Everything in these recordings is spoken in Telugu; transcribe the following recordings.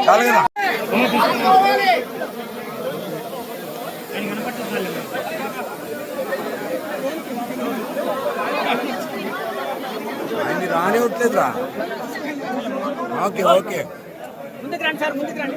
చాలు కదా ఆయన్ని ఓకే ఓకే. ముందుకు రండి సార్ ముందుకు రండి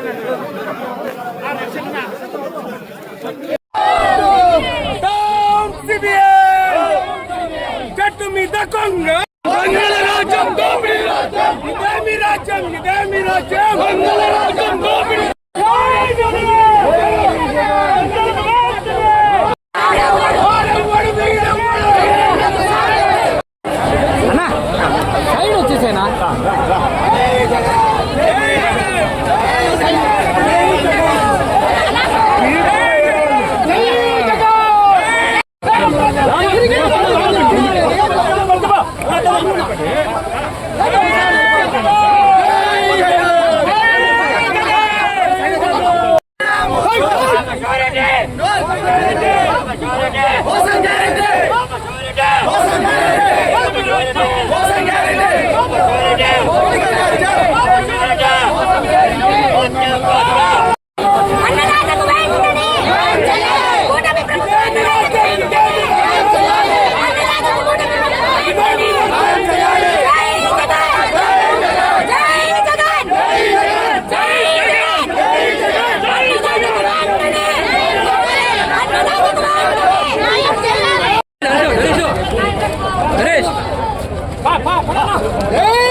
నరేష్ రైతులకు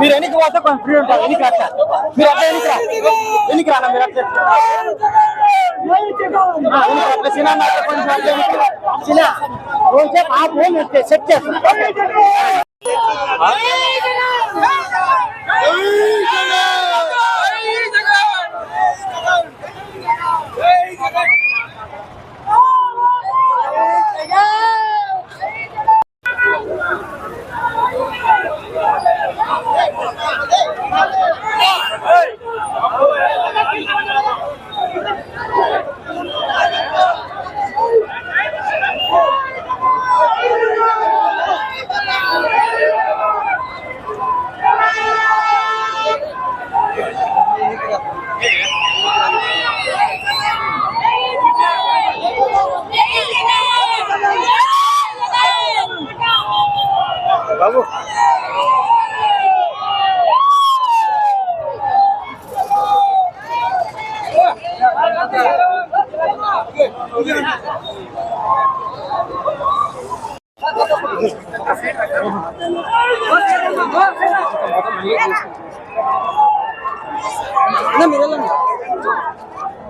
మీరు ఎన్నిక పోతే కొంచెం ఫ్రీ ఉంటారు. ఎన్నిక అట్లా మీరు అట్లా ఎన్నిక రా. ఎన్నికి రానా మీరు అట్లా? సెట్ చేస్తాను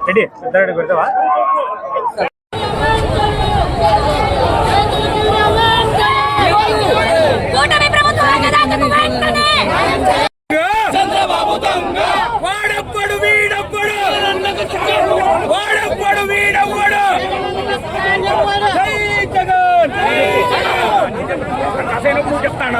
రెడీ? పెద్ద పెడతావా? చంద్రబాబు దొంగ వాడప్పుడు వీడప్పుడు వాడప్పుడు వీడప్పుడు జై జగన్. జై జగన్. చెప్తాను.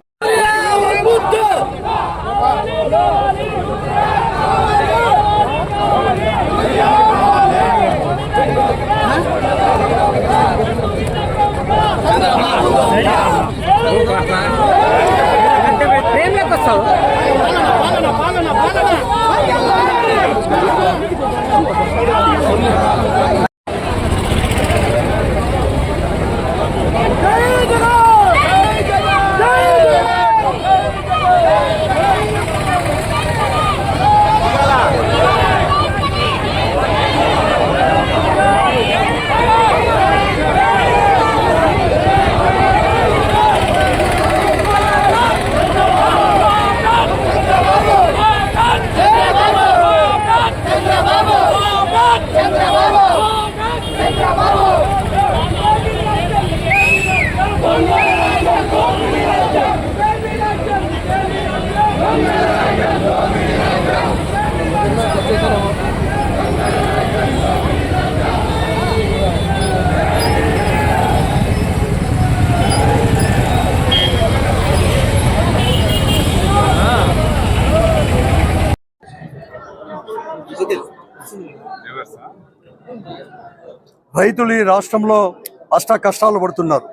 రైతులు ఈ రాష్ట్రంలో అష్ట కష్టాలు పడుతున్నారు.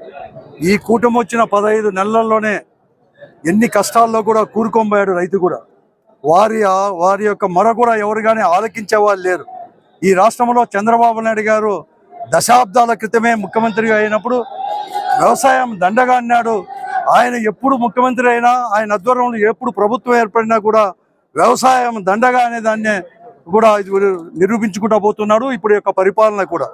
ఈ కూటమి వచ్చిన పదహైదు నెలల్లోనే ఎన్ని కష్టాల్లో కూడా కూరుకొంబోయాడు రైతు కూడా. వారి ఆ- వారి యొక్క మొర కూడా ఎవరు కానీ ఆలకించే వాళ్ళు లేరు. ఈ రాష్ట్రంలో చంద్రబాబు నాయుడు గారు దశాబ్దాల క్రితమే ముఖ్యమంత్రిగా అయినప్పుడు వ్యవసాయం దండగా అన్నాడు. ఆయన ఎప్పుడు ముఖ్యమంత్రి అయినా ఆయన ఆధ్వర్యంలో ఎప్పుడు ప్రభుత్వం ఏర్పడినా కూడా వ్యవసాయం దండగా అనే దాన్నే కూడా ఇది నిరూపించుకుంటూ పోతున్నాడు ఇప్పుడు యొక్క పరిపాలన కూడా.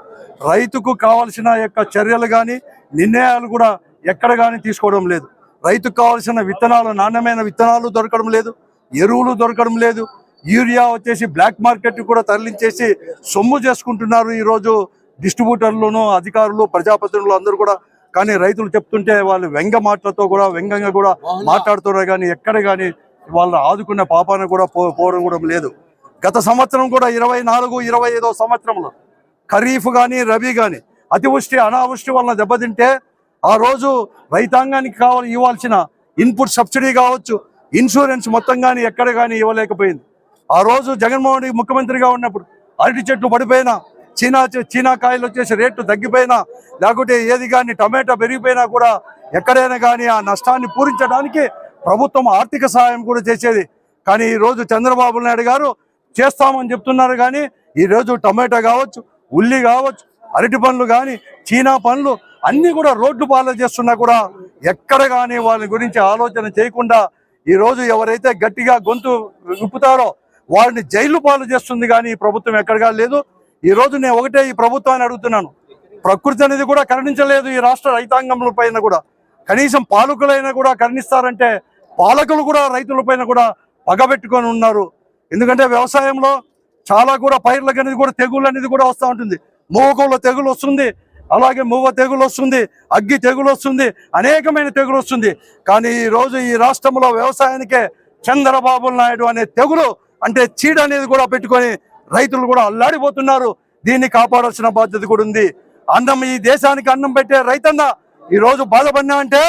రైతుకు కావాల్సిన యొక్క చర్యలు కానీ నిర్ణయాలు కూడా ఎక్కడ కానీ తీసుకోవడం లేదు. రైతుకు కావాల్సిన విత్తనాలు నాణ్యమైన విత్తనాలు దొరకడం లేదు ఎరువులు దొరకడం లేదు. యూరియా వచ్చేసి బ్లాక్ మార్కెట్ కూడా తరలించేసి సొమ్ము చేసుకుంటున్నారు ఈరోజు డిస్ట్రిబ్యూటర్లను అధికారులు ప్రజాప్రతినిధులు అందరూ కూడా. కానీ రైతులు చెప్తుంటే వాళ్ళు వ్యంగ మాటలతో కూడా వ్యంగంగా కూడా మాట్లాడుతున్నారు కానీ ఎక్కడ కానీ వాళ్ళు ఆదుకున్న పాపాన కూడా పో పోవడం కూడా లేదు. గత సంవత్సరం కూడా ఇరవై నాలుగు ఇరవై ఐదో సంవత్సరంలో ఖరీఫ్ కానీ రబీ కానీ అతివృష్టి అనావృష్టి వలన దెబ్బతింటే ఆ రోజు రైతాంగానికి కావాలి ఇవ్వాల్సిన ఇన్పుట్ సబ్సిడీ కావచ్చు ఇన్సూరెన్స్ మొత్తం కానీ ఎక్కడ కానీ ఇవ్వలేకపోయింది. ఆ రోజు జగన్మోహన్ రెడ్డి ముఖ్యమంత్రిగా ఉన్నప్పుడు అరటి చెట్లు పడిపోయినా చీనా చీనా కాయలు వచ్చేసి రేట్లు తగ్గిపోయినా లేకుంటే ఏది కానీ టమాటా పెరిగిపోయినా కూడా ఎక్కడైనా కానీ ఆ నష్టాన్ని పూరించడానికి ప్రభుత్వం ఆర్థిక సహాయం కూడా చేసేది. కానీ ఈరోజు చంద్రబాబు నాయుడు గారు చేస్తామని చెప్తున్నారు కానీ ఈ రోజు టమాటా కావచ్చు ఉల్లి కావచ్చు అరటి పండ్లు కానీ చీనా పండ్లు అన్నీ కూడా రోడ్డు పాలన చేస్తున్నా కూడా ఎక్కడ కానీ వాళ్ళ గురించి ఆలోచన చేయకుండా ఈ రోజు ఎవరైతే గట్టిగా గొంతు విప్పుతారో వారిని జైలు పాలు చేస్తుంది కానీ ఈ ప్రభుత్వం ఎక్కడగా లేదు. ఈ రోజు నేను ఒకటే ఈ ప్రభుత్వాన్ని అడుగుతున్నాను. ప్రకృతి అనేది కూడా కరుణించలేదు ఈ రాష్ట్ర రైతాంగంలో పైన కూడా. కనీసం పాలకులైనా కూడా కరుణిస్తారంటే పాలకులు కూడా రైతుల పైన కూడా పగబెట్టుకొని ఉన్నారు. ఎందుకంటే వ్యవసాయంలో చాలా కూడా పైర్లకు అనేది కూడా తెగుళ్ళు అనేది కూడా వస్తూ ఉంటుంది. మూవకంలో తెగులు వస్తుంది అలాగే మూవ తెగులు వస్తుంది అగ్గి తెగులు వస్తుంది అనేకమైన తెగులు వస్తుంది. కానీ ఈరోజు ఈ రాష్ట్రంలో వ్యవసాయానికే చంద్రబాబు నాయుడు అనే తెగులు అంటే చీడ అనేది కూడా పెట్టుకొని రైతులు కూడా అల్లాడిపోతున్నారు. దీన్ని కాపాడాల్సిన బాధ్యత కూడా ఉంది. అన్నం ఈ దేశానికి అన్నం పెట్టే రైతన్న ఈరోజు బాధపడినా అంటే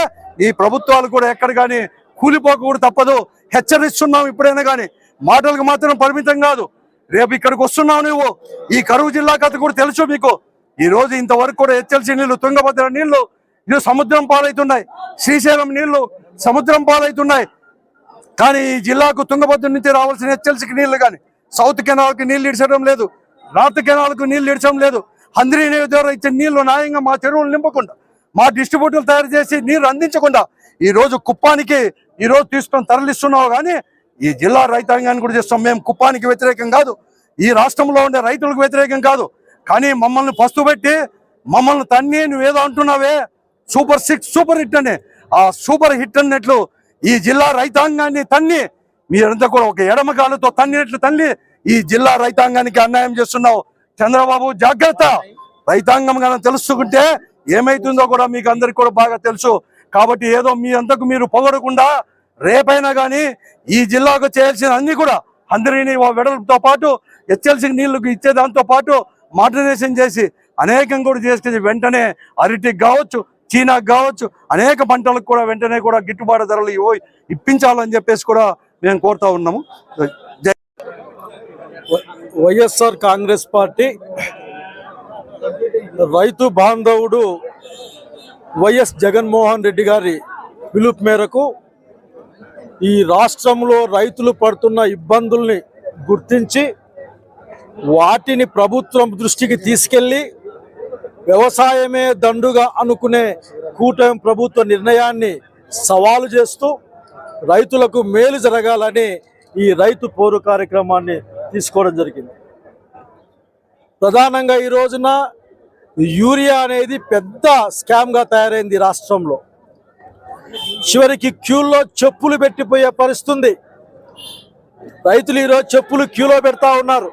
ఈ ప్రభుత్వాలు కూడా ఎక్కడ కానీ కూలిపోక కూడా తప్పదు. హెచ్చరిస్తున్నాం ఇప్పుడైనా కానీ. మాటలకు మాత్రం పరిమితం కాదు. రేపు ఇక్కడికి వస్తున్నావు నువ్వు. ఈ కరువు జిల్లా కథ కూడా తెలుసు మీకు. ఈ రోజు ఇంతవరకు కూడా హెచ్ఎల్సి నీళ్ళు తుంగభద్ర నీళ్ళు ఇది సముద్రం పాలవుతున్నాయి. శ్రీశైలం నీళ్ళు సముద్రం పాలవుతున్నాయి. కానీ ఈ జిల్లాకు తుంగభద్ర నుంచి రావాల్సిన హెచ్ఎల్సికి నీళ్ళు కానీ సౌత్ కెనాల్కి నీళ్ళు ఇడ్చడం లేదు. నార్త్ కెనాల్కు నీళ్ళు ఇడ్చడం లేదు. హంద్రీ ద్వారా ఇచ్చే నీళ్ళు న్యాయంగా మా చెరువులు నింపకుండా మా డిస్ట్రిబ్యూటర్లు తయారు చేసి నీరు అందించకుండా ఈ రోజు కుప్పానికి ఈ రోజు తీసుకొని తరలిస్తున్నావు కానీ ఈ జిల్లా రైతాంగాన్ని కూడా చేస్తాం. మేము కుప్పానికి వ్యతిరేకం కాదు. ఈ రాష్ట్రంలో ఉండే రైతులకు వ్యతిరేకం కాదు. కానీ మమ్మల్ని పస్తు పెట్టి మమ్మల్ని తన్ని నువ్వేదో అంటున్నావే? సూపర్ సిక్స్ సూపర్ హిట్ అని. ఆ సూపర్ హిట్ అన్నట్లు ఈ జిల్లా రైతాంగాన్ని తన్ని మీరంతా కూడా ఒక ఎడమ కాలుతో తన్నినట్లు తల్లి ఈ జిల్లా రైతాంగానికి అన్యాయం చేస్తున్నావు. చంద్రబాబు జాగ్రత్త. రైతాంగం కానీ తెలుసుకుంటే ఏమైతుందో కూడా మీకు అందరికి కూడా బాగా తెలుసు. కాబట్టి ఏదో మీ అంతకు మీరు పొగడకుండా రేపైనా కానీ ఈ జిల్లాకు చేయాల్సిన అన్ని కూడా అందరినీ వెడల్పుతో పాటు హెచ్ఎల్సీ నీళ్ళకు ఇచ్చే దాంతో పాటు మోడర్నైజేషన్ చేసి అనేకం కూడా చేసుకుని వెంటనే అరటికి కావచ్చు చీనాకు కావచ్చు అనేక పంటలకు కూడా వెంటనే కూడా గిట్టుబాటు ధరలు ఇవ్వ ఇప్పించాలని చెప్పేసి కూడా మేము కోరుతా ఉన్నాము. వైఎస్ఆర్ కాంగ్రెస్ పార్టీ రైతు బాంధవుడు వైఎస్ జగన్మోహన్ రెడ్డి గారి పిలుపు మేరకు ఈ రాష్ట్రంలో రైతులు పడుతున్న ఇబ్బందుల్ని గుర్తించి వాటిని ప్రభుత్వం దృష్టికి తీసుకెళ్ళి వ్యవసాయమే దండుగా అనుకునే కూటమి ప్రభుత్వ నిర్ణయాన్ని సవాలు చేస్తూ రైతులకు మేలు జరగాలని ఈ రైతు పోరు కార్యక్రమాన్ని తీసుకోవడం జరిగింది. ప్రధానంగా ఈ రోజున యూరియా అనేది పెద్ద స్కామ్గా తయారైంది రాష్ట్రంలో. చివరికి క్యూల్లో చెప్పులు పెట్టిపోయే పరిస్థితుంది. రైతులు ఈరోజు చెప్పులు క్యూలో పెడతా ఉన్నారు.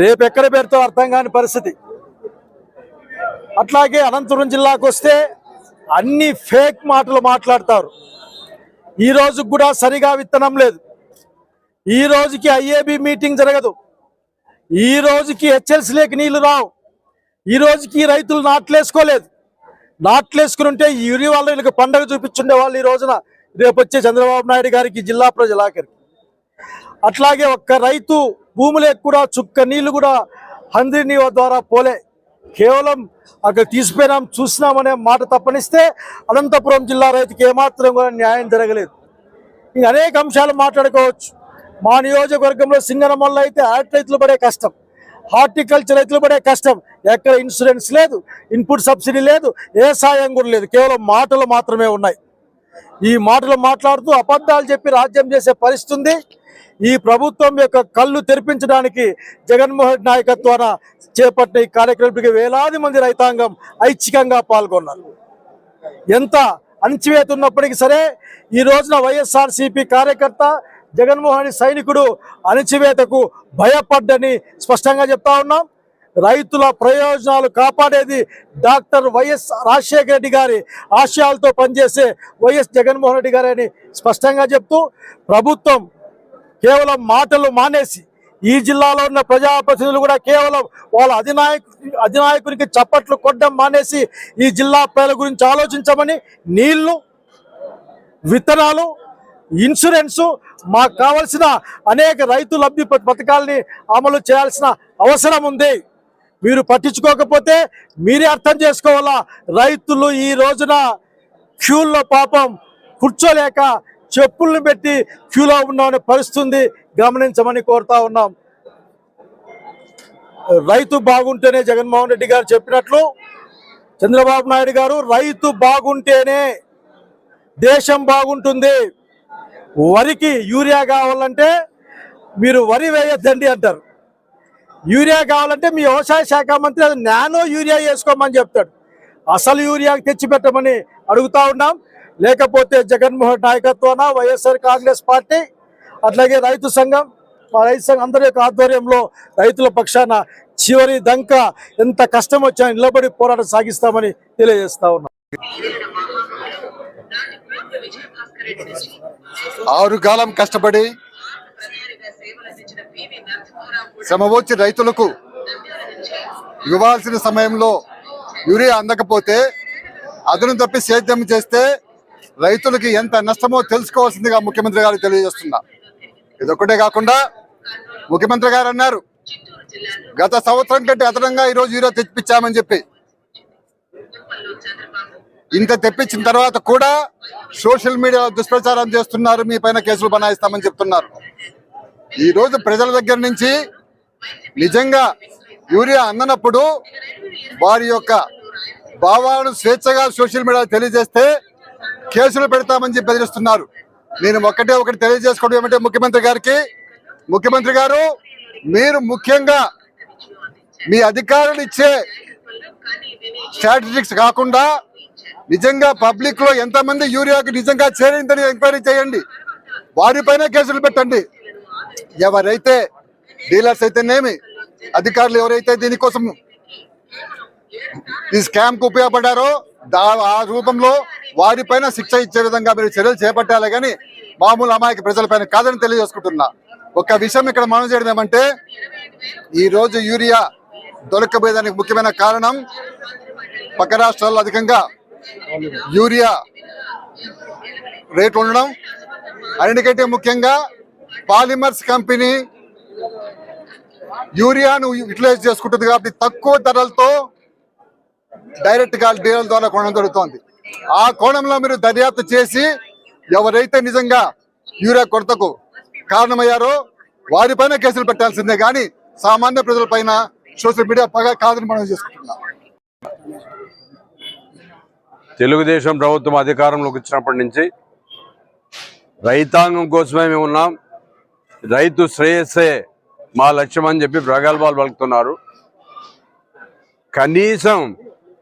రేపు ఎక్కడ పెడతావు అర్థం కాని పరిస్థితి. అట్లాగే అనంతపురం జిల్లాకు వస్తే అన్ని ఫేక్ మాటలు మాట్లాడతారు. ఈ రోజు కూడా సరిగా విత్తనం లేదు. ఈ రోజుకి ఐఏబి మీటింగ్ జరగదు. ఈ రోజుకి హెచ్ఎల్సీలోకి నీళ్ళు రావు. ఈ రోజుకి రైతులు నాట్లేసుకోలేదు. నాట్లేసుకుని ఉంటే ఈ యూరి వాళ్ళు వీళ్ళకి పండగ చూపించుండే వాళ్ళు ఈ రోజున. రేపు వచ్చే చంద్రబాబు నాయుడు గారికి జిల్లా ప్రజల ఆఖరికి అట్లాగే ఒక్క రైతు భూములకు కూడా చుక్క నీళ్ళు కూడా హంద్రి నీవ ద్వారా పోలే. కేవలం అక్కడ తీసిపోయినాం చూసినామనే మాట తప్పనిస్తే అనంతపురం జిల్లా రైతుకి ఏమాత్రం కూడా న్యాయం జరగలేదు. ఇంక అనేక అంశాలు మాట్లాడుకోవచ్చు. మా నియోజకవర్గంలో సింగనమల్ల అయితే ఆర్ట్ రైతులు పడే కష్టం. హార్టికల్చర్ రైతులు పడే కష్టం. ఎక్కడ ఇన్సూరెన్స్ లేదు ఇన్పుట్ సబ్సిడీ లేదు ఏ సాయం కూడా లేదు. కేవలం మాటలు మాత్రమే ఉన్నాయి. ఈ మాటలు మాట్లాడుతూ అబద్ధాలు చెప్పి రాజ్యం చేసే పరిస్థితి ఈ ప్రభుత్వం యొక్క కళ్ళు తెరిపించడానికి జగన్మోహన్ నాయకత్వాన చేపట్టిన ఈ కార్యక్రమానికి వేలాది మంది రైతాంగం ఐచ్ఛికంగా పాల్గొన్నారు. ఎంత అణచివేత ఉన్నప్పటికీ సరే ఈ రోజున వైఎస్ఆర్సీపీ కార్యకర్త జగన్మోహన్ రెడ్డి సైనికుడు అణచివేతకు భయపడ్డని స్పష్టంగా చెప్తా ఉన్నాం. రైతుల ప్రయోజనాలు కాపాడేది డాక్టర్ వైఎస్ రాజశేఖర రెడ్డి గారి ఆశయాలతో పనిచేసే వైఎస్ జగన్మోహన్ రెడ్డి గారని అని స్పష్టంగా చెప్తూ ప్రభుత్వం కేవలం మాటలు మానేసి ఈ జిల్లాలో ఉన్న ప్రజాప్రతినిధులు కూడా కేవలం వాళ్ళ అధినాయకు అధినాయకునికి చప్పట్లు కొట్టడం మానేసి ఈ జిల్లా ప్రజల గురించి ఆలోచించమని నీళ్ళు విత్తనాలు ఇన్సూరెన్సు మాకు కావలసిన అనేక రైతు లబ్ధి ప- పథకాలని అమలు చేయాల్సిన అవసరం ఉంది. మీరు పట్టించుకోకపోతే మీరే అర్థం చేసుకోవాలా? రైతులు ఈ రోజున క్యూల్లో పాపం కూర్చోలేక చెప్పులను పెట్టి క్యూలో ఉన్నామనే పరిస్థితుంది. గమనించమని కోరుతా ఉన్నాం. రైతు బాగుంటేనే జగన్మోహన్ రెడ్డి గారు చెప్పినట్లు చంద్రబాబు నాయుడు గారు రైతు బాగుంటేనే దేశం బాగుంటుంది. వరికి యూరియా కావాలంటే మీరు వరి వేయొద్దండి అంటారు. యూరియా కావాలంటే మీ వ్యవసాయ శాఖ మంత్రి అది నానో యూరియా వేసుకోమని చెప్తాడు. అసలు యూరియా తెచ్చిపెట్టమని అడుగుతా ఉన్నాం. లేకపోతే జగన్మోహన్ నాయకత్వాన వైఎస్ఆర్ కాంగ్రెస్ పార్టీ అట్లాగే రైతు సంఘం మా రైతు సంఘం అందరి యొక్క ఆధ్వర్యంలో రైతుల పక్షాన చివరి దంక ఎంత కష్టం వచ్చినా నిలబడి పోరాటం సాగిస్తామని తెలియజేస్తా ఉన్నాం. ఆరు కాలం కష్టపడి శ్రమవచ్చి రైతులకు ఇవ్వాల్సిన సమయంలో యూరియా అందకపోతే అదను తప్పి సేద్యం చేస్తే రైతులకి ఎంత నష్టమో తెలుసుకోవాల్సిందిగా ముఖ్యమంత్రి గారు తెలియజేస్తున్నా. ఇదొక్కటే కాకుండా ముఖ్యమంత్రి గారు అన్నారు గత సంవత్సరం కంటే అదనంగా ఈరోజు యూరియా తెప్పించామని చెప్పి. ఇంత తెప్పించిన తర్వాత కూడా సోషల్ మీడియా దుష్ప్రచారం చేస్తున్నారు మీ పైన కేసులు బనాయిస్తామని చెప్తున్నారు. ఈరోజు ప్రజల దగ్గర నుంచి నిజంగా యూరియా అందనప్పుడు వారి యొక్క భావాలను స్వేచ్ఛగా సోషల్ మీడియా తెలియజేస్తే కేసులు పెడతామని చెప్పి బెదిరిస్తున్నారు. నేను ఒక్కటే ఒకటి తెలియజేసుకోవడం ఏమంటే ముఖ్యమంత్రి గారికి ముఖ్యమంత్రి గారు మీరు ముఖ్యంగా మీ అధికారులు ఇచ్చే స్ట్రాటజిక్స్ కాకుండా నిజంగా పబ్లిక్లో ఎంతమంది యూరియాకి నిజంగా చేరిందని ఎంక్వైరీ చేయండి. వారిపైన కేసులు పెట్టండి. ఎవరైతే డీలర్స్ అయితేనేమి అధికారులు ఎవరైతే దీనికోసం ఈ స్కామ్కు ఉపయోగపడ్డారో దా ఆ రూపంలో వారిపైన శిక్ష ఇచ్చే విధంగా మీరు చర్యలు చేపట్టాలి కానీ మామూలు అమాయక ప్రజలపైన కాదని తెలియజేసుకుంటున్నా. ఒక విషయం ఇక్కడ మనం చేయడం ఏమంటే ఈరోజు యూరియా దొరకబోయేదానికి ముఖ్యమైన కారణం పక్క రాష్ట్రాల్లో అధికంగా యూరియా రేట్లు ఉండడం. అన్నిటికంటే ముఖ్యంగా పాలిమర్స్ కంపెనీ యూరియాను యూటిలైజ్ చేసుకుంటుంది కాబట్టి తక్కువ ధరలతో డైరెక్ట్గా డీలర్ ద్వారా కొనడం జరుగుతోంది. ఆ కోణంలో మీరు దర్యాప్తు చేసి ఎవరైతే నిజంగా యూరియా కొరతకు కారణమయ్యారో వారిపైన కేసులు పెట్టాల్సిందే. కానీ సామాన్య ప్రజలపైన సోషల్ మీడియా పగ కాదని మనం చేసుకుంటున్నాం. తెలుగుదేశం ప్రభుత్వం అధికారంలోకి వచ్చినప్పటి నుంచి రైతాంగం కోసమే మేము ఉన్నాం. రైతు శ్రేయస్సే మా లక్ష్యం అని చెప్పి ప్రగల్భాలు పలుకుతున్నారు. కనీసం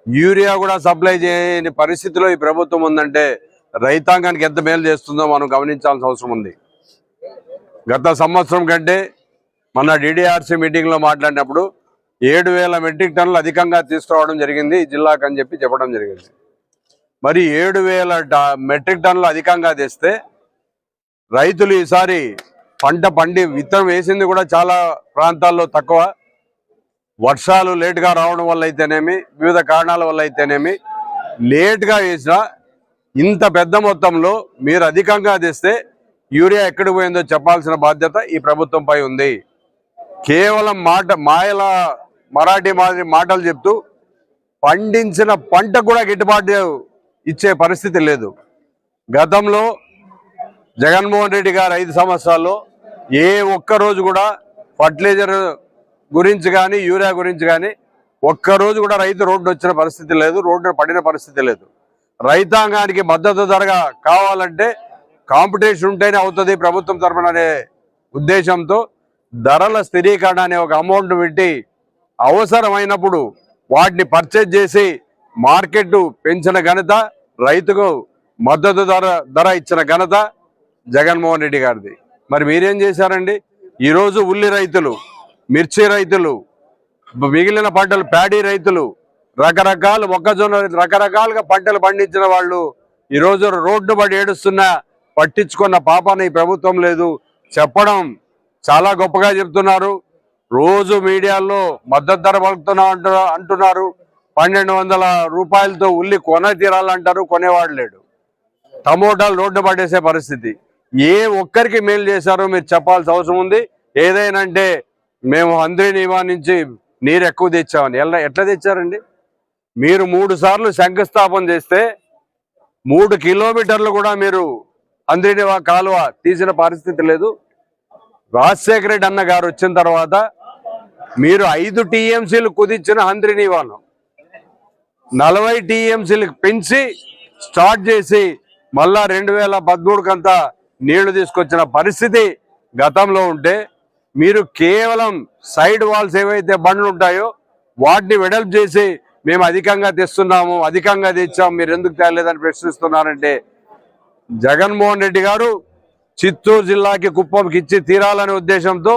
యూరియా కూడా సప్లై చేయని పరిస్థితిలో ఈ ప్రభుత్వం ఉందంటే రైతాంగానికి ఎంత మేలు చేస్తుందో మనం గమనించాల్సిన అవసరం ఉంది. గత సంవత్సరం కంటే మన డిడిఆర్సీ మీటింగ్లో మాట్లాడినప్పుడు ఏడు వేల మెట్రిక్ టన్నులు అధికంగా తీసుకురావడం జరిగింది జిల్లాకు అని చెప్పి చెప్పడం జరిగింది. మరి ఏడు వేల మెట్రిక్ టన్నులు అధికంగా తెస్తే రైతులు ఈసారి పంట పండి విత్తనం వేసింది కూడా చాలా ప్రాంతాల్లో తక్కువ. వర్షాలు లేటుగా రావడం వల్ల అయితేనేమి వివిధ కారణాల వల్ల అయితేనేమి లేటుగా వేసినా ఇంత పెద్ద మొత్తంలో మీరు అధికంగా తెస్తే యూరియా ఎక్కడికి పోయిందో చెప్పాల్సిన బాధ్యత ఈ ప్రభుత్వంపై ఉంది. కేవలం మాట మాయల మరాఠీ మాదిరి మాటలు చెప్తూ పండించిన పంట కూడా గిట్టుబాటు ఇచ్చే పరిస్థితి లేదు. గతంలో జగన్మోహన్ రెడ్డి గారు ఐదు సంవత్సరాల్లో ఏ ఒక్క రోజు కూడా ఫర్టిలైజర్ గురించి కానీ యూరియా గురించి కానీ ఒక్క రోజు కూడా రైతు రోడ్డు వచ్చిన పరిస్థితి లేదు రోడ్డు పడిన పరిస్థితి లేదు. రైతాంగానికి మద్దతు ధరగా కావాలంటే కాంపిటీషన్ ఉంటేనే అవుతుంది ప్రభుత్వం తరఫున అనే ఉద్దేశంతో ధరల స్థిరీకరణ అనే ఒక అమౌంట్ పెట్టి అవసరమైనప్పుడు వాటిని పర్చేజ్ చేసి మార్కెట్ పెంచిన ఘనత రైతుకు మద్దతు ధర ధర ఇచ్చిన ఘనత జగన్మోహన్ రెడ్డి గారిది. మరి మీరేం చేశారండి? ఈరోజు ఉల్లి రైతులు మిర్చి రైతులు మిగిలిన పంటలు ప్యాడీ రైతులు రకరకాల మొక్కజొన్న రకరకాలుగా పంటలు పండించిన వాళ్ళు ఈరోజు రోడ్డు పడి ఏడుస్తున్నా పట్టించుకున్న పాపాన్ని ప్రభుత్వం లేదు. చెప్పడం చాలా గొప్పగా చెప్తున్నారు. రోజు మీడియాలో మద్దతు ధర పలుకుతున్నా అంటున్నారు. పన్నెండు వందల రూపాయలతో ఉల్లి కొన తీరాలంటారు కొనేవాడు లేడు. టమోటాలు రోడ్డు పడేసే పరిస్థితి. ఏ ఒక్కరికి మేలు చేశారో మీరు చెప్పాల్సిన అవసరం ఉంది. ఏదైనా అంటే మేము అందరి నివా నుంచి నీరు ఎక్కువ తెచ్చామని. ఎలా ఎట్లా తెచ్చారండి? మీరు మూడు సార్లు శంకుస్థాపన చేస్తే మూడు కిలోమీటర్లు కూడా మీరు అంద్రినివా కాలువ తీసిన పరిస్థితి లేదు. రాజశేఖర రెడ్డి అన్న గారు వచ్చిన తర్వాత మీరు ఐదు టీఎంసీలు కుదించిన హంద్రినివాను నలభై టీఎంసీలకు పెంచి స్టార్ట్ చేసి మళ్ళా రెండు వేల పదమూడుకంతా నీళ్ళు తీసుకొచ్చిన పరిస్థితి గతంలో ఉంటే మీరు కేవలం సైడ్ వాల్స్ ఏవైతే బండ్లు ఉంటాయో వాటిని వెడల్పు చేసి మేము అధికంగా తెస్తున్నాము అధికంగా తెచ్చాము మీరు ఎందుకు తేలేదని ప్రశ్నిస్తున్నారంటే జగన్మోహన్ రెడ్డి గారు చిత్తూరు జిల్లాకి కుప్పంకి ఇచ్చి తీరాలనే ఉద్దేశంతో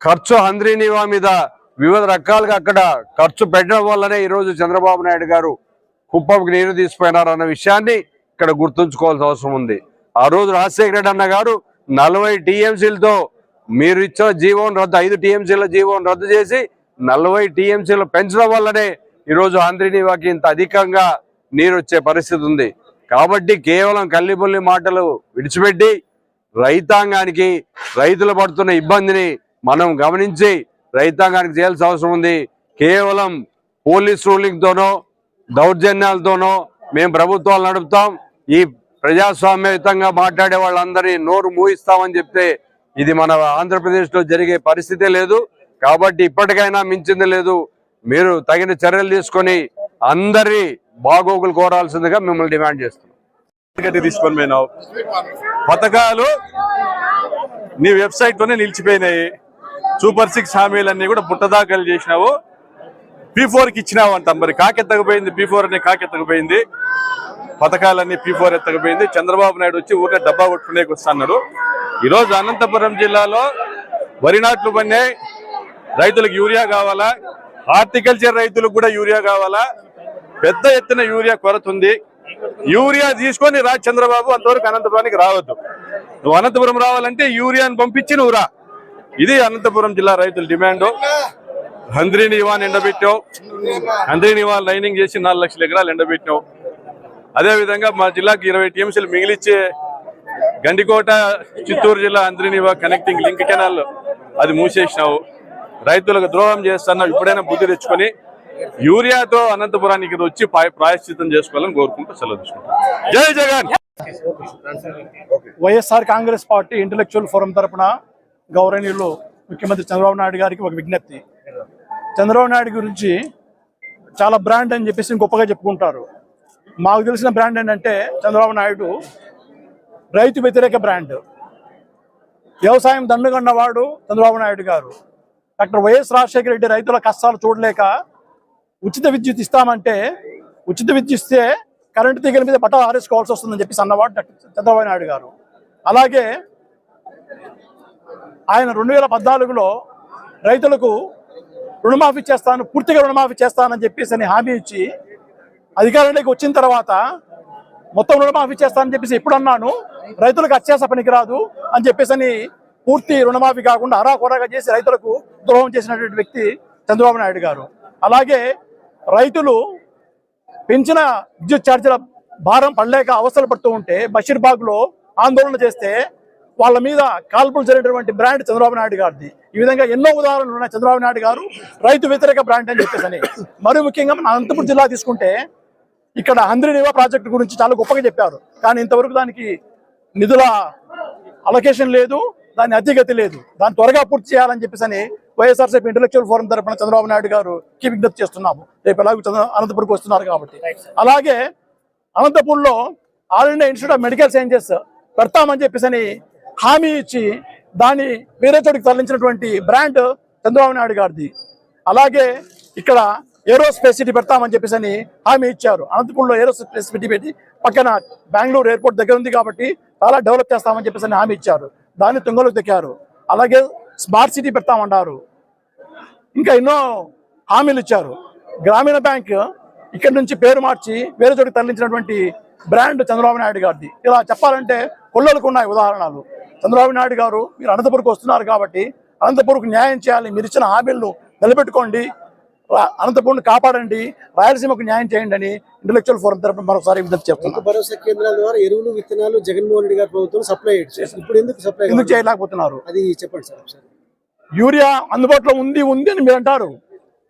ఖర్చు హంద్రీనివా మీద వివిధ రకాలుగా అక్కడ ఖర్చు పెట్టడం వల్లనే ఈరోజు చంద్రబాబు నాయుడు గారు కుప్పంకి నీరు తీసిపోయినారు అన్న విషయాన్ని ఇక్కడ గుర్తుంచుకోవాల్సిన అవసరం ఉంది. ఆ రోజు రాజశేఖర రెడ్డి అన్న గారు నలభై టీఎంసీలతో మీరు ఇచ్చిన జీవోను రద్దు ఐదు టీఎంసీల జీవోను రద్దు చేసి నలభై టీఎంసీలు పెంచడం వల్లనే ఈరోజు ఆంధ్రనీవాకి ఇంత అధికంగా నీరు వచ్చే పరిస్థితి ఉంది. కాబట్టి కేవలం కల్లిపుల్లి మాటలు విడిచిపెట్టి రైతాంగానికి రైతులు పడుతున్న ఇబ్బందిని మనం గమనించి రైతాంగానికి చేయాల్సిన అవసరం ఉంది. కేవలం పోలీస్ రూలింగ్తోనో దౌర్జన్యాలతోనో మేము ప్రభుత్వాలు నడుపుతాం. ఈ ప్రజాస్వామ్యయుతంగా మాట్లాడే వాళ్ళందరినీ నోరు మూయిస్తామని చెప్తే ఇది మన ఆంధ్రప్రదేశ్లో జరిగే పరిస్థితే లేదు. కాబట్టి ఇప్పటికైనా మించింది లేదు. మీరు తగిన చర్యలు తీసుకొని అందరి బాగోగులు కోరాల్సిందిగా మిమ్మల్ని డిమాండ్ చేస్తున్నాం. తీసుకొని పోయినావు పథకాలు నీ వెబ్సైట్లోనే నిలిచిపోయినాయి. సూపర్ సిక్స్ హామీలన్నీ కూడా పుట్టదాఖలు చేసినావు. పీ కి ఇచ్చినావు అంట మరి. కాకెత్తకపోయింది పీ ఫోర్ అనే కాకెత్తకపోయింది. పథకాలన్నీ పీ ఫోర్ ఎత్తకపోయింది. చంద్రబాబు నాయుడు వచ్చి ఊరికే డబ్బా కొట్టుకునేకి వస్తున్నారు ఈరోజు అనంతపురం జిల్లాలో వరి నాట్లు పన్నాయి రైతులకు యూరియా కావాలా? హార్టికల్చర్ రైతులకు కూడా యూరియా కావాలా? పెద్ద ఎత్తున యూరియా కొరత ఉంది. యూరియా తీసుకొని రా చంద్రబాబు అంతవరకు అనంతపురానికి రావద్దు. నువ్వు అనంతపురం రావాలంటే యూరియాని పంపించి నువ్వు రా. ఇది అనంతపురం జిల్లా రైతుల డిమాండ్. హంద్రీని ఇవాన్ ఎండబెట్టావు. హంద్రీని ఇవాన్ లైనింగ్ చేసి నాలుగు లక్షల ఎకరాలు ఎండబెట్టావు. అదే విధంగా మా జిల్లాకి ఇరవై టీఎంసీలు మిగిలిచ్చే గండికోట చిత్తూరు జిల్లా అంద్రినివా కనెక్టింగ్ లింక్ కెనాల్ అది మూసేసినావు. రైతులకు ద్రోహం చేస్తున్నావు ఇప్పుడైనా బుద్ధి తెచ్చుకొని యూరియాతో అనంతపురానికి వచ్చి ప్రాయశ్చితం చేసుకోవాలని కోరుకుంటూ సెలవు Jai Jagan! YSR Congress party intellectual forum తరపున గౌరవనీయులు ముఖ్యమంత్రి చంద్రబాబు నాయుడు గారికి ఒక విజ్ఞప్తి. చంద్రబాబు నాయుడు గురించి చాలా బ్రాండ్ అని చెప్పేసి గొప్పగా చెప్పుకుంటారు. మాకు తెలిసిన బ్రాండ్ ఏంటంటే చంద్రబాబు నాయుడు రైతు వ్యతిరేక బ్రాండ్. వ్యవసాయం దండుగన్నవాడు చంద్రబాబు నాయుడు గారు. డాక్టర్ వైఎస్ రాజశేఖర రెడ్డి రైతుల కష్టాలు చూడలేక ఉచిత విద్యుత్ ఇస్తామంటే ఉచిత విద్యుత్ ఇస్తే కరెంటు తీగల మీద బట్ట ఆరేసుకోవాల్సి వస్తుందని చెప్పేసి అన్నవాడు డాక్టర్ చంద్రబాబు నాయుడు గారు. అలాగే ఆయన రెండు వేల పద్నాలుగులో రైతులకు రుణమాఫీ చేస్తాను పూర్తిగా రుణమాఫీ చేస్తానని చెప్పేసి అని హామీ ఇచ్చి అధికారంలోకి వచ్చిన తర్వాత మొత్తం రుణమాఫీ చేస్తానని చెప్పేసి ఎప్పుడు అన్నాను రైతులకు అత్యాస పనికిరాదు అని చెప్పేసి అని పూర్తి రుణమాఫీ కాకుండా అరాకొరాగా చేసి రైతులకు ద్రోహం చేసినటువంటి వ్యక్తి చంద్రబాబు నాయుడు గారు. అలాగే రైతులు పెంచిన విద్యుత్ ఛార్జీల భారం పడలేక అవసరం పడుతూ ఉంటే బషీర్బాగ్లో ఆందోళన చేస్తే వాళ్ళ మీద కాల్పులు జరిగినటువంటి బ్రాండ్ చంద్రబాబు నాయుడు గారిది. ఈ విధంగా ఎన్నో ఉదాహరణలు ఉన్నాయి చంద్రబాబు నాయుడు గారు. రైతు వ్యతిరేక బ్రాండ్ అని చెప్పేసి మరి ముఖ్యంగా మన అనంతపురం జిల్లా తీసుకుంటే ఇక్కడ హంద్రీనివా ప్రాజెక్టు గురించి చాలా గొప్పగా చెప్పారు. కానీ ఇంతవరకు దానికి నిధుల అలొకేషన్ లేదు దాని అతిగతి లేదు. దాన్ని త్వరగా పూర్తి చేయాలని చెప్పేసి అని వైఎస్ఆర్సీపీ ఇంటలెక్చువల్ ఫోరం తరపున చంద్రబాబు నాయుడు గారు కి విజ్ఞప్తి చేస్తున్నాము. రేపు ఎలాగో అనంతపురంకి వస్తున్నారు కాబట్టి. అలాగే అనంతపూర్లో all India institute of medical sciences పెడతామని చెప్పేసి అని హామీ ఇచ్చి దాన్ని వేరే చోటికి తరలించినటువంటి బ్రాండ్ చంద్రబాబు నాయుడు గారిది. అలాగే ఇక్కడ ఏరోస్పేస్ సిటీ పెడతామని చెప్పేసి అని హామీ ఇచ్చారు. అనంతపురంలో ఏరోస్పేస్ సిటీ పెట్టి పక్కన బెంగళూరు ఎయిర్పోర్ట్ దగ్గర ఉంది కాబట్టి చాలా డెవలప్ చేస్తామని చెప్పేసి అని హామీ ఇచ్చారు. దాన్ని తుంగలోకి తెక్కారు అలాగే స్మార్ట్ సిటీ పెడతామన్నారు. ఇంకా ఎన్నో హామీలు ఇచ్చారు. గ్రామీణ బ్యాంక్ ఇక్కడ నుంచి పేరు మార్చి వేరే చోటికి తరలించినటువంటి బ్రాండ్ చంద్రబాబు నాయుడు గారిది. ఇలా చెప్పాలంటే కొల్లలకు ఉన్నాయి ఉదాహరణలు. చంద్రబాబు నాయుడు గారు మీరు అనంతపురంకి వస్తున్నారు కాబట్టి అనంతపురంకు న్యాయం చేయాలి. మీరు ఇచ్చిన హామీలను నిలబెట్టుకోండి. అనంతపురం కాపాడండి. రాయలసీమకు న్యాయం చేయండి అని ఇంటలెక్చువల్ ఫోరం తరపున మరొకసారి విజ్ఞప్తి రైతు చెప్తున్నాను భరోసా కేంద్రాల ద్వారా ఎరువులు విత్తనాలు జగన్మోహన్ రెడ్డి గారి ప్రభుత్వం సప్లై ఇప్పుడు ఎందుకు సప్లై ఎందుకు? చేయలేకపోతున్నారు? అది చెప్పండి సార్ యూరియా అందుబాటులో ఉంది ఉంది అని మీరు అంటారు.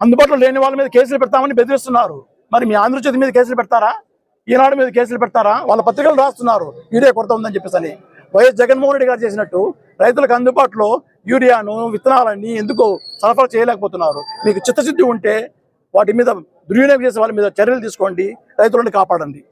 అందుబాటులో లేని వాళ్ళ మీద కేసులు పెడతామని బెదిరిస్తున్నారు. మరి మీ ఆంధ్రజ్యోతి మీద కేసులు పెడతారా? ఈనాడు మీద కేసులు పెడతారా? వాళ్ళ పత్రికలు రాస్తున్నారు. యూరియా కొరత ఉందని చెప్పేసి అని. వైఎస్ జగన్మోహన్ రెడ్డి గారు చేసినట్టు రైతులకు అందుబాటులో యూరియాను విత్తనాలన్నీ ఎందుకు సరఫరా చేయలేకపోతున్నారు మీకు చిత్తశుద్ధి ఉంటే వాటి మీద దుర్వినియోగం చేసే వాళ్ళ మీద చర్యలు తీసుకోండి రైతులను కాపాడండి.